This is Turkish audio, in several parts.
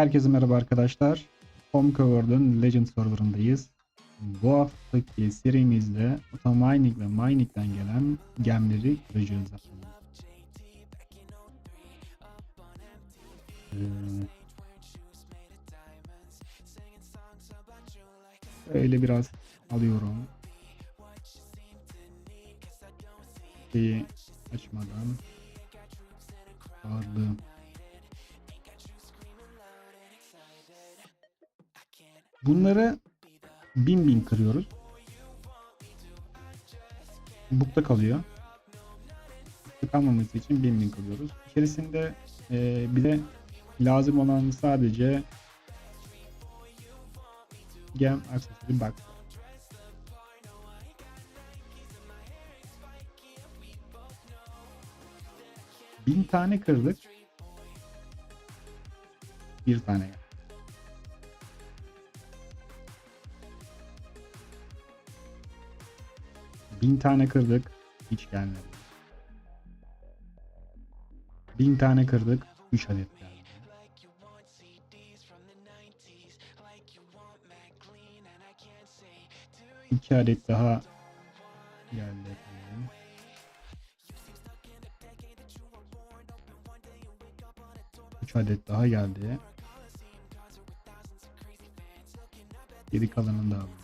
Herkese merhaba arkadaşlar. Homecover'ın Legend serverındayız. Bu haftaki serimizde Automining ve Mining'den gelen gemleri kıracağız. Ee, Öyle biraz alıyorum. Şeyi açmadan ağırlığı Bunları bin bin kırıyoruz. Bukta kalıyor. Bukta kalmaması için bin bin kırıyoruz. İçerisinde e, bize lazım olan sadece gem accessory box. Bin tane kırdık. Bir tane geldi. Bin tane kırdık. Hiç gelmedi. Bin tane kırdık. 3 adet geldi. İki adet daha geldi. Üç adet daha geldi. Geri kalanını da alalım.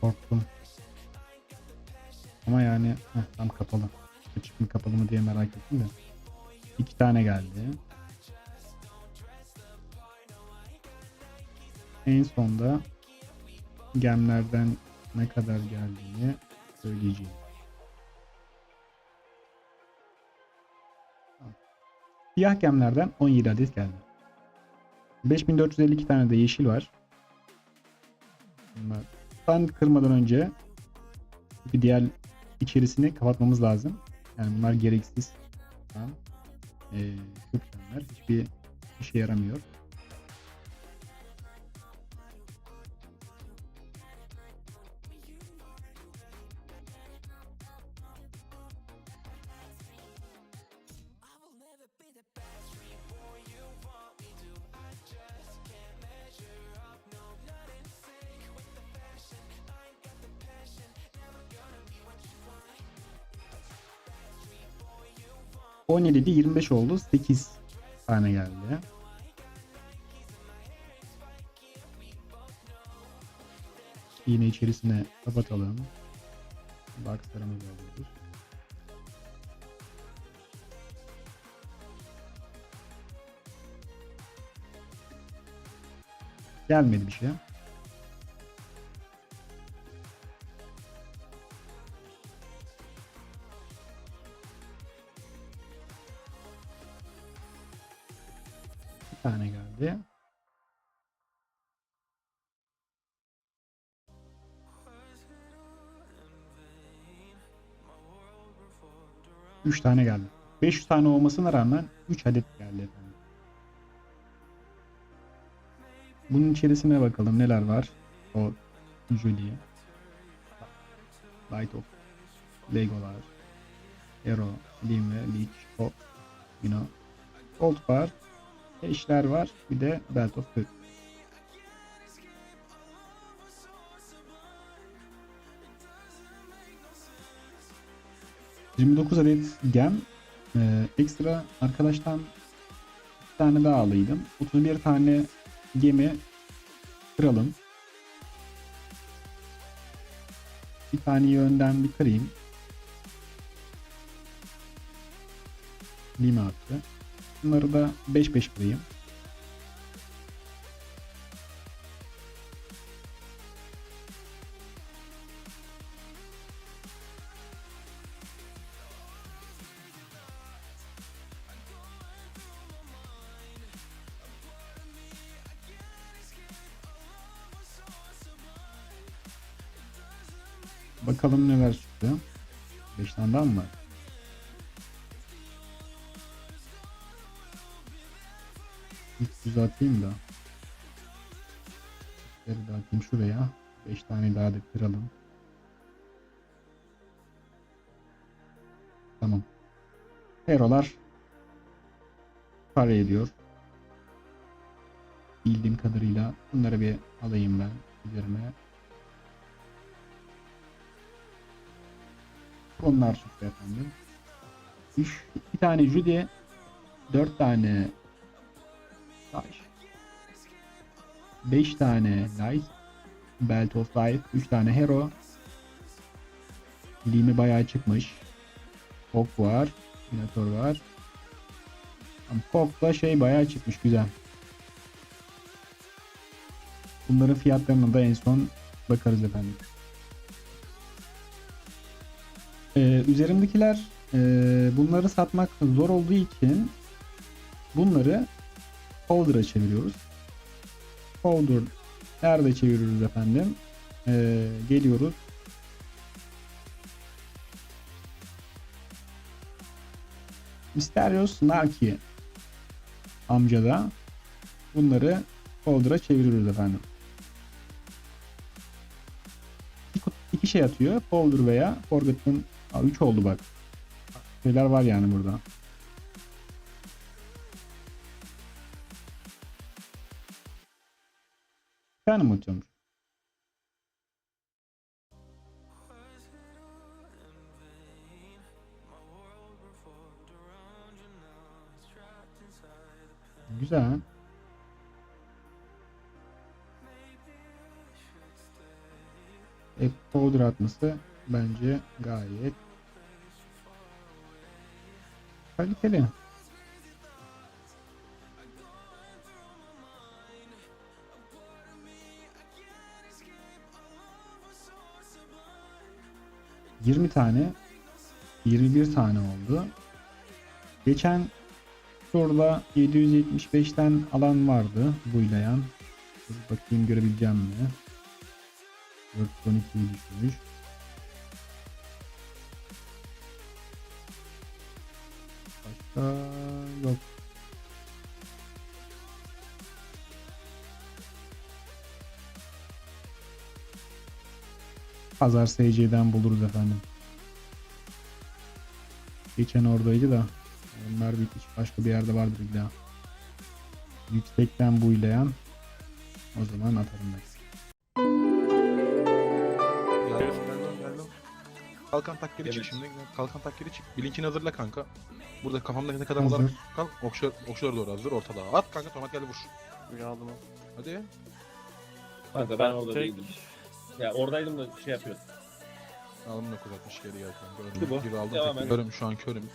Korktum. Ama yani heh, tam kapalı. Açık mı kapalı mı diye merak ettim de. İki tane geldi. En sonda gemlerden ne kadar geldiğini söyleyeceğim. Siyah gemlerden 17 adet geldi. 5452 tane de yeşil var. Bunlar stand kırmadan önce bir diğer içerisini kapatmamız lazım. Yani bunlar gereksiz. Tamam. Ee, köklenler hiçbir işe yaramıyor. On yedi 25 oldu. 8 tane geldi. Yine içerisine kapatalım. Boxlarımızı alıyoruz. Gelmedi bir şey. Tane geldi. Üç tane geldi. 500 tane olmasına rağmen 3 adet geldi. Bunun içerisine bakalım neler var. O Julie. Light of Legolar. Hero, Lim ve Leech, Top, you know. Gold var. Eşler var. Bir de Belt of Food. ...29 adet gem... Ee, ...ekstra arkadaştan... ...bir tane daha alıydım. 31 tane gemi... ...kıralım. Bir tane önden bir kırayım. Lima attı. Bunları da 5-5 kırayım. Bakalım neler çıktı. 5 tane daha mı var? düzelteyim da. Şöyle dağıtayım şuraya. 5 tane daha da kıralım. Tamam. Herolar para ediyor. Bildiğim kadarıyla bunları bir alayım ben üzerime. Onlar çıktı efendim. 3 tane Judy, 4 tane Taş, 5 tane Light, Belt of Life, 3 tane Hero. Limi bayağı çıkmış. Fog var, Minotaur var. Ama Fog'da şey bayağı çıkmış güzel. Bunların fiyatlarına da en son bakarız efendim. Ee, üzerimdekiler e, bunları satmak zor olduğu için bunları Powder'a çeviriyoruz. Powder nerede çeviriyoruz efendim? Ee, geliyoruz. Mysterious Narki amcada bunları Powder'a çeviriyoruz efendim. İki, şey atıyor. Powder veya Forgotten 3 oldu bak. Şeyler var yani burada. Tane mi atıyormuş? Güzel. E, powder atması bence gayet kaliteli. Yirmi tane 21 tane oldu. Geçen turda 775'ten alan vardı buylayan. Dur bakayım görebileceğim mi? 412'yi düşmüş. Başka Pazar SC'den buluruz efendim. Geçen oradaydı da onlar bitmiş. Başka bir yerde vardır bir daha. Yüksekten buylayan o zaman atarım ben. Kalkan tak geri çık şimdi. Kalkan tak geri çık. Bilinkini hazırla kanka. Burada kafamda ne kadar Hazır. olarak kalk. Okşar, okşara doğru hazır ortada. At kanka tomat geldi vur. Bir aldım. Hadi. Kanka ben orada değildim. Ya oradaydım da şey yapıyordum. Aldım da kuzatmış geri gel kanka. Bitti bu. Önüm, bir aldım. Devam. Körüm şu an körüm.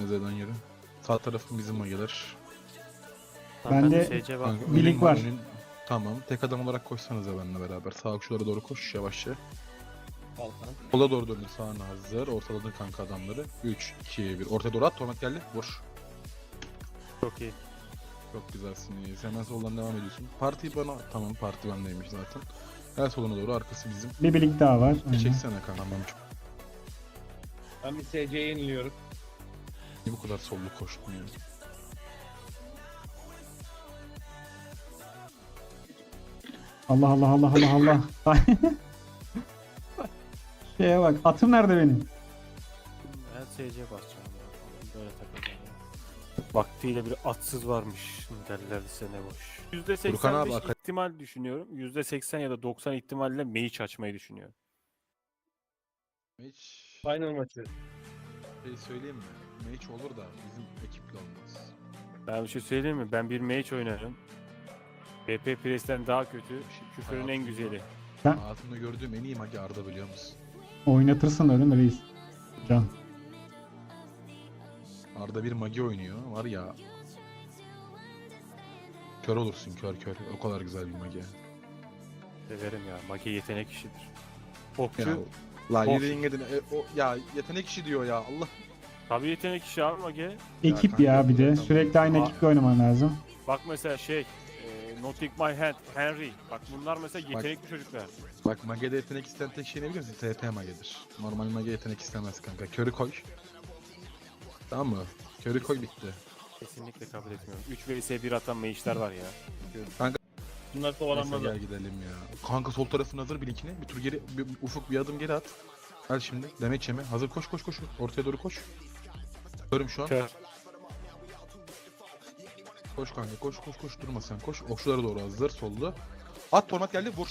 Nezeden yürü. Sağ tarafım bizim mageler. Ben de- SC. Kanka, Bilik önün- var. önün- Tamam. Tek adam olarak koşsanıza benimle beraber. Sağ okşulara doğru koş yavaşça. Kalkanım. Sola doğru dönün sağına hazır. Ortaladın kanka adamları. 3, 2, 1. Ortaya doğru at. Tomat geldi. Vur. Çok iyi. Çok güzelsiniz. Hemen soldan devam ediyorsun. Parti bana... Tamam parti bendeymiş zaten. Gel soluna doğru arkası bizim. Bir birlik daha var. Aynen. Çeksene kanka. Tamam. Ben bir SC'ye yeniliyorum. Niye bu kadar sollu koştun ya? Allah Allah Allah Allah Allah. Şeye bak atım nerede benim? Ben SC basacağım. ya. Böyle takacağım. Vaktiyle bir atsız varmış derler size ne boş. Furkan abi, %85 akad- ihtimal düşünüyorum. %80 ya da 90 ihtimalle Mage açmayı düşünüyorum. Hiç Final maçı. şey söyleyeyim mi? Match olur da bizim ekiple olmaz. Ben bir şey söyleyeyim mi? Ben bir Mage oynarım. BP Press'ten daha kötü. Küfürün en güzeli. Hayatımda gördüğüm en iyi magi Arda biliyor musun? Oynatırsın öyle mi reis? Can. Arda bir magi oynuyor. Var ya... Kör olursun kör kör. O kadar güzel bir magi. Severim ya. Mage yetenek işidir. Okçu. Ya, la yediğin yedin. E, o, ya yetenek işi diyor ya Allah. Tabii yetenek işi abi Mage. Ekip kanka, ya bir de. tamam. Sürekli aynı Aa. ekiple oynaman lazım. Bak mesela şey. E, Not Take My Hand, Henry. Bak bunlar mesela yetenekli çocuklar. Bak Mage'de yetenek isteyen tek şey ne biliyor musun? TP Mage'dir. Normal Mage yetenek istemez kanka. Körü koy. Tamam mı? Körü koy bitti. Kesinlikle kabul etmiyorum. 3 ve ise 1 atan mage'ler var ya. Bunlar Neyse kovalanmadı. gel gidelim ya. Kanka sol tarafın hazır bilinkini. Bir tur geri, bir, ufuk bir adım geri at. Gel şimdi. Demet yeme. Hazır koş koş koş. Ortaya doğru koş. Görüm şu an. Kör. Koş kanka koş koş koş durma sen koş. Okçulara doğru hazır soldu. At tornat geldi vur.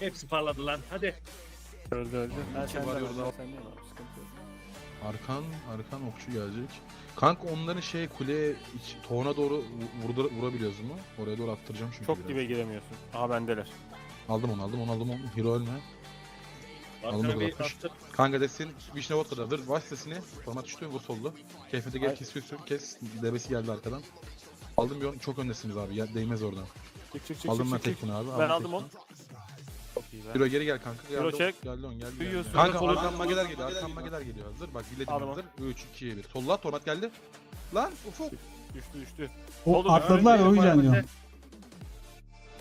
Hepsi parladı lan. Hadi. Öldü öldü. Ben İki senden var orada. sen de al, sıkıntı yok. Arkan arkan okçu gelecek. Kanka onların şey kuleye iç, toğuna doğru vu- vurdur, vurabiliyoruz mu? Oraya doğru attıracağım çünkü Çok biraz. dibe giremiyorsun. Aha bendeler. Aldım onu aldım onu aldım onu. Hero ölme. Arkana bir bırakmış. Kanka desin Vişne Vodka'da hazır. Baş sesini format düştü vur soldu. Keyfete gel Ay. kesiyorsun kes. Debesi geldi arkadan. Aldım bir on çok öndesiniz abi ya, değmez oradan. Çık çık çık aldım çık ben çık, tekini abi. Ben aldım onu. Be. Hero geri gel kanka. Geldi çek. Geldi on geldi. Duyuyorsun. geldi. Kanka Solu- arkan mageler geliyor. Arkan mageler geliyor hazır. Bak biledim Aldım hazır. 3 2 1. Solla tornat geldi. Lan ufuk. Düştü düştü. O atladılar o bir yüzden parmak diyorum.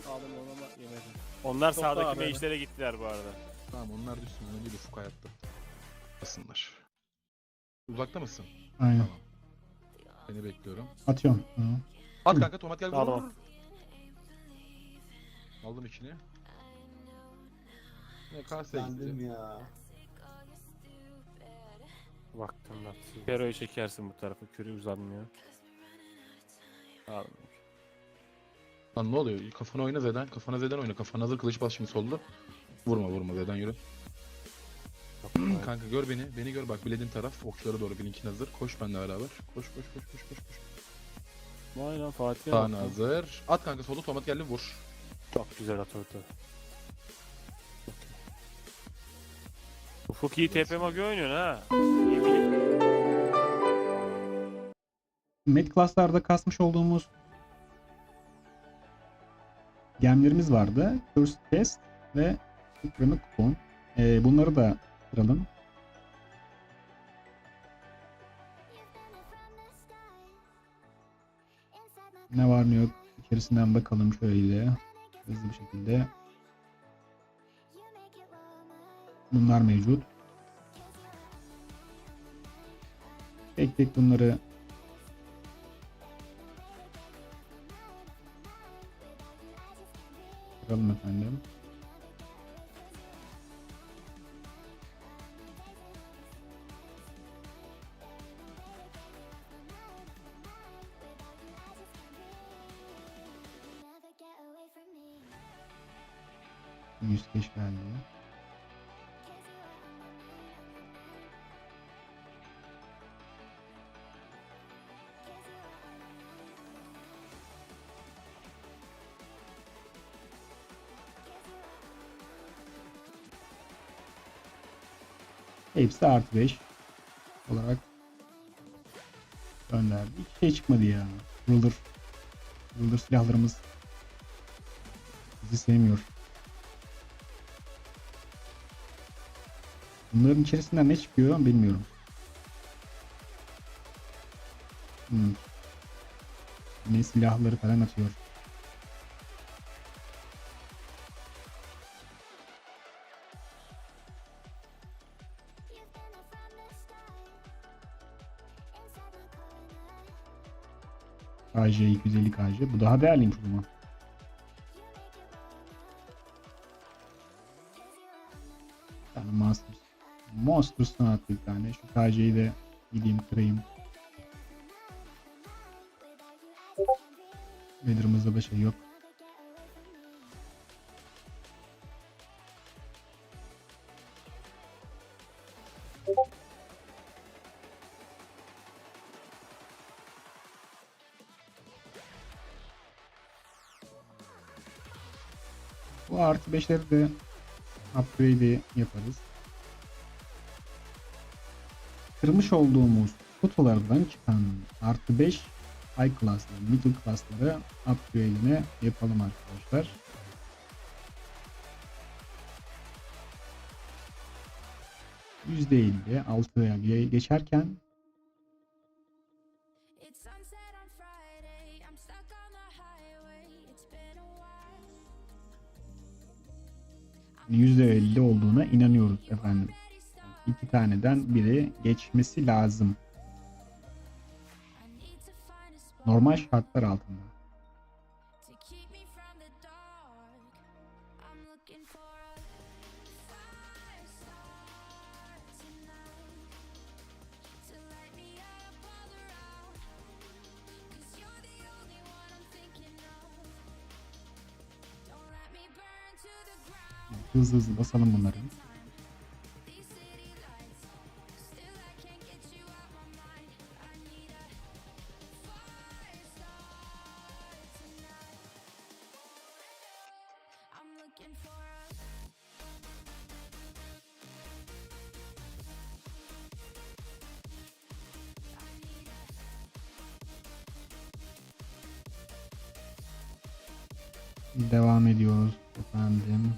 Aldım onu ama yemedim. Onlar Çok daha sağdaki mage'lere gittiler bu arada. Tamam onlar düşsün. Öyle değil ufuk hayatta. Basınlar. Uzakta mısın? Aynen. Tamam. Seni bekliyorum. Atıyorum. Hı. At kanka tornat gel. vur, Aldım. vur, vur. Aldım ikini. Ne kaseye Bendim gitti. ya. Baktım lan. Pero'yu çekersin bu tarafa. Kürü uzanmıyor. Aldım. Lan ne oluyor? Kafana oyna Zeden. Kafana Zeden oyna. Kafana hazır kılıç bas şimdi soldu. Vurma vurma Zeden yürü. Kanka gör beni. Beni gör bak bilediğin taraf. Okçulara doğru bilinkin hazır. Koş benimle beraber. Koş koş koş koş koş. koş. Vay lan Fatih. Sağına hazır. At kanka soldu tomat geldi vur. Çok güzel at Ufuk iyi TP magi oynuyorsun ha. Med class'larda kasmış olduğumuz gemlerimiz vardı. First Test ve Supreme Coupon. Ee, bunları da kıralım. Ne var ne yok içerisinden bakalım şöyle hızlı bir şekilde. Bunlar mevcut. Tek tek bunları kıralım efendim. Yüz keş Hepsi artı 5 olarak gönderdi. Hiç şey çıkmadı ya. Ruler. Ruler silahlarımız bizi sevmiyor. Bunların içerisinden ne çıkıyor bilmiyorum. Hmm. Ne silahları falan atıyor. KJ 250 KJ. Bu daha değerliymiş o zaman. Bir tane Monsters. Monsters'tan attı bir tane. Şu KJ'yi de gideyim kırayım. Vader'ımızda da şey yok. Bu artı 5'leri de upgrade'i yaparız. Kırmış olduğumuz kutulardan çıkan artı 5 high class'ları, middle class'ları upgrade'ini yapalım arkadaşlar. %50 6'ya geçerken %50 olduğuna inanıyoruz efendim. İki taneden biri geçmesi lazım. Normal şartlar altında. Hızlı hızlı basalım bunları. Devam ediyoruz efendim.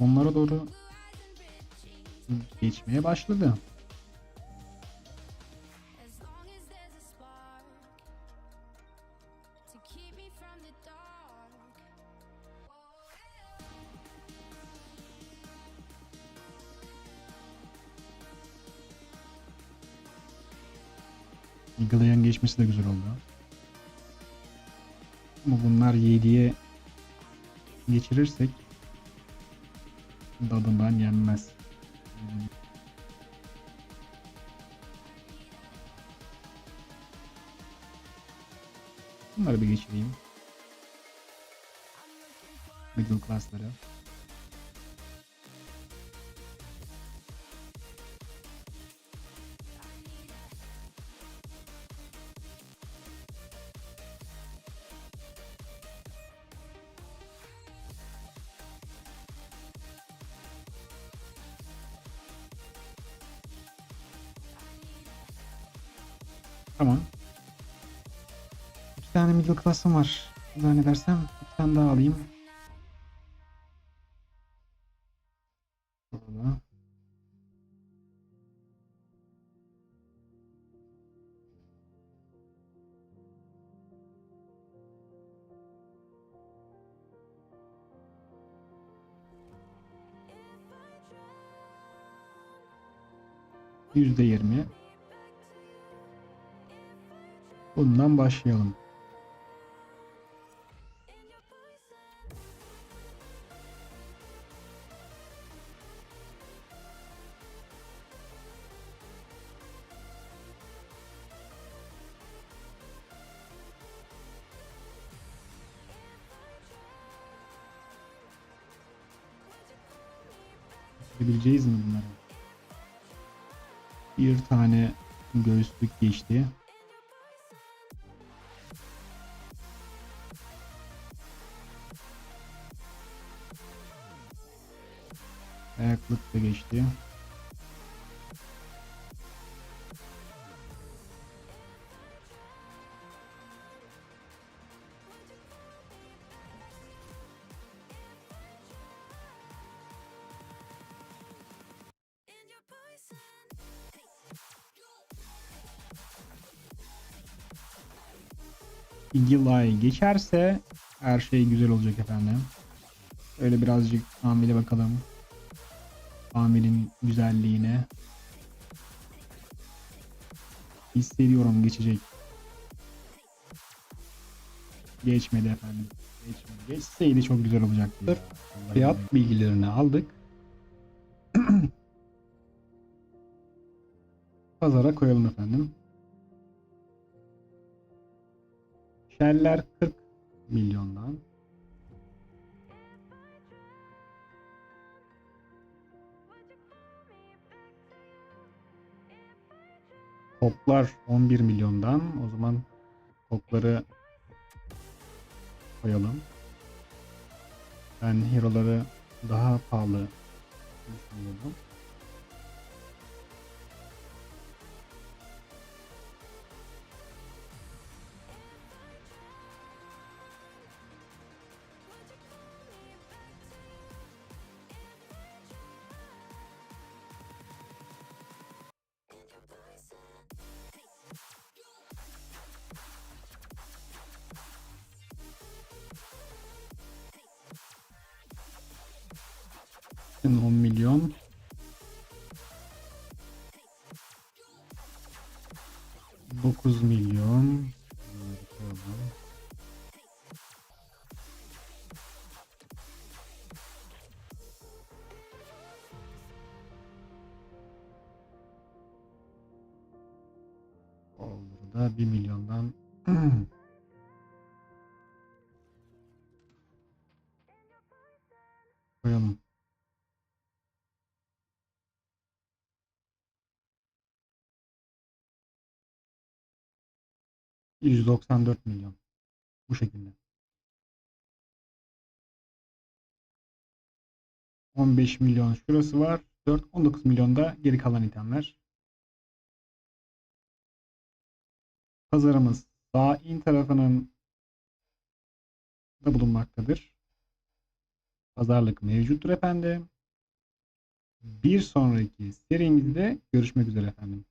Onlara doğru geçmeye başladı. Geçmesi de güzel oldu. Ama bunlar 7'ye geçirirsek dadından yenmez. Bunları bir geçireyim. Middle class'ları. Class'ım var. Zannedersem iki tane daha alayım. Burada. Yüzde yirmi. Bundan başlayalım. Yapabileceğiz mi bunları? Bir tane göğüslük geçti. Ayaklık da geçti. Eye geçerse her şey güzel olacak efendim. Öyle birazcık Amil'e bakalım. Amil'in güzelliğine. Hissediyorum geçecek. Geçmedi efendim. Geçmedi. Geçseydi çok güzel olacaktı. Fiyat bilgilerini aldık. Pazara koyalım efendim. Şeller 40 milyondan. Toplar 11 milyondan. O zaman topları koyalım. Ben hero'ları daha pahalı düşünüyordum. 10 milyon. Dokuz milyon. %94 milyon. Bu şekilde. 15 milyon şurası var. 4 19 milyon da geri kalan itemler. Pazarımız sağ in tarafının da bulunmaktadır. Pazarlık mevcuttur efendim. Bir sonraki serimizde görüşmek üzere efendim.